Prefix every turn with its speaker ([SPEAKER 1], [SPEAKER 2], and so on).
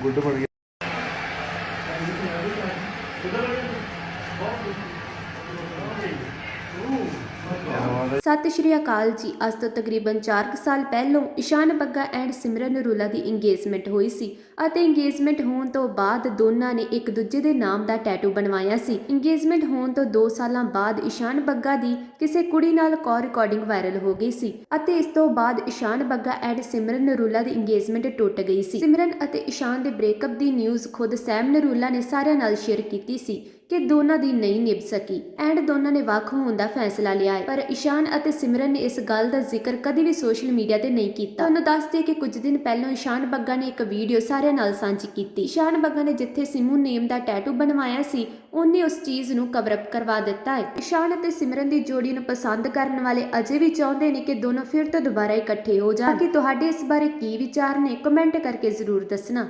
[SPEAKER 1] Good ਬਣ ਗਿਆ।
[SPEAKER 2] ਸਤਿ ਸ਼੍ਰੀ ਅਕਾਲ ਜੀ। ਅੱਜ ਤੋਂ ਤਕਰੀਬਨ 4 ਸਾਲ ਪਹਿਲਾਂ ਇਸ਼ਾਨ ਬੱਗਾ ਐਂਡ ਸਿਮਰਨ ਨਰੂਲਾ ਦੀ ਇੰਗੇਜਮੈਂਟ ਹੋਈ ਸੀ ਅਤੇ ਇੰਗੇਜਮੈਂਟ ਹੋਣ ਤੋਂ ਬਾਅਦ ਦੋਨਾਂ ਨੇ ਇੱਕ ਦੂਜੇ ਦੇ ਨਾਮ ਦਾ ਟੈਟੂ ਬਣਵਾਇਆ ਸੀ। ਇੰਗੇਜਮੈਂਟ ਹੋਣ ਤੋਂ 2 ਸਾਲਾਂ ਬਾਅਦ ਇਸ਼ਾਨ ਬੱਗਾ ਦੀ ਕਿਸੇ ਕੁੜੀ ਨਾਲ ਕਾਲ ਰਿਕਾਰਡਿੰਗ ਵਾਇਰਲ ਹੋ ਗਈ ਸੀ ਅਤੇ ਇਸ ਤੋਂ ਬਾਅਦ ਇਸ਼ਾਨ ਬੱਗਾ ਐਂਡ ਸਿਮਰਨ ਨਰੂਲਾ ਦੀ ਇੰਗੇਜਮੈਂਟ ਟੁੱਟ ਗਈ ਸੀ। ਸਿਮਰਨ ਅਤੇ ਇਸ਼ਾਨ ਦੇ ਬ੍ਰੇਕਅਪ ਦੀ ਨਿਊਜ਼ ਖੁਦ ਸੈਮ ਨਰੂਲਾ ਨੇ ਸਾਰਿਆਂ ਨਾਲ ਸ਼ੇਅਰ ਕੀਤੀ ਸੀ। ਕਿ ਦੋਨਾਂ ਦੀ ਨਹੀਂ ਨਿਭ ਸਕੀ। ਐਂਡ ਦੋਨਾਂ ਨੇ ਵੱਖ ਹੋਣ ਦਾ ਫੈਸਲਾ ਲਿਆ ਹੈ। ਪਰ ਇਸ਼ਾਨ ਅਤੇ ਸਿਮਰਨ ਨੇ ਇਸ ਗੱਲ ਦਾ ਜ਼ਿਕਰ ਕਦੀ ਵੀ ਸੋਸ਼ਲ ਮੀਡੀਆ ਤੇ ਨਹੀਂ ਕੀਤਾ। ਤੁਹਾਨੂੰ ਦੱਸ ਦਈਏ ਕਿ ਕੁਝ ਦਿਨ ਪਹਿਲਾਂ ਇਸ਼ਾਨ ਬੱਗਾ ਨੇ ਇੱਕ ਵੀਡੀਓ ਸਾਰਿਆਂ ਨਾਲ ਸਾਂਝੀ ਕੀਤੀ। ਇਸ਼ਾਨ ਬੱਗਾ ਨੇ ਜਿੱਥੇ ਸਿਮੂ ਨੇਮ ਦਾ ਟੈਟੂ ਬਣਵਾਇਆ ਸੀ, ਉਹਨੇ ਉਸ ਚੀਜ਼ ਨੂੰ ਕਵਰ ਅਪ ਕਰਵਾ ਦਿੱਤਾ ਹੈ। ਇਸ਼ਾਨ ਅਤੇ ਸਿਮਰਨ ਦੀ ਜੋੜੀ ਨੂੰ ਪਸੰਦ ਕਰਨ ਵਾਲੇ ਅਜੇ ਵੀ ਚਾਹੁੰਦੇ ਨੇ ਕਿ ਦੋਨੋਂ ਫਿਰ ਤੋਂ ਦੁਬਾਰਾ ਇਕੱਠੇ ਹੋ ਜਾਣ। ਕਿ ਤੁਹਾਡੇ ਇਸ ਬਾਰੇ ਕੀ ਵਿਚਾਰ ਨੇ ਕਮੈਂਟ ਕਰਕੇ ਜ਼ਰੂਰ ਦੱਸਣਾ।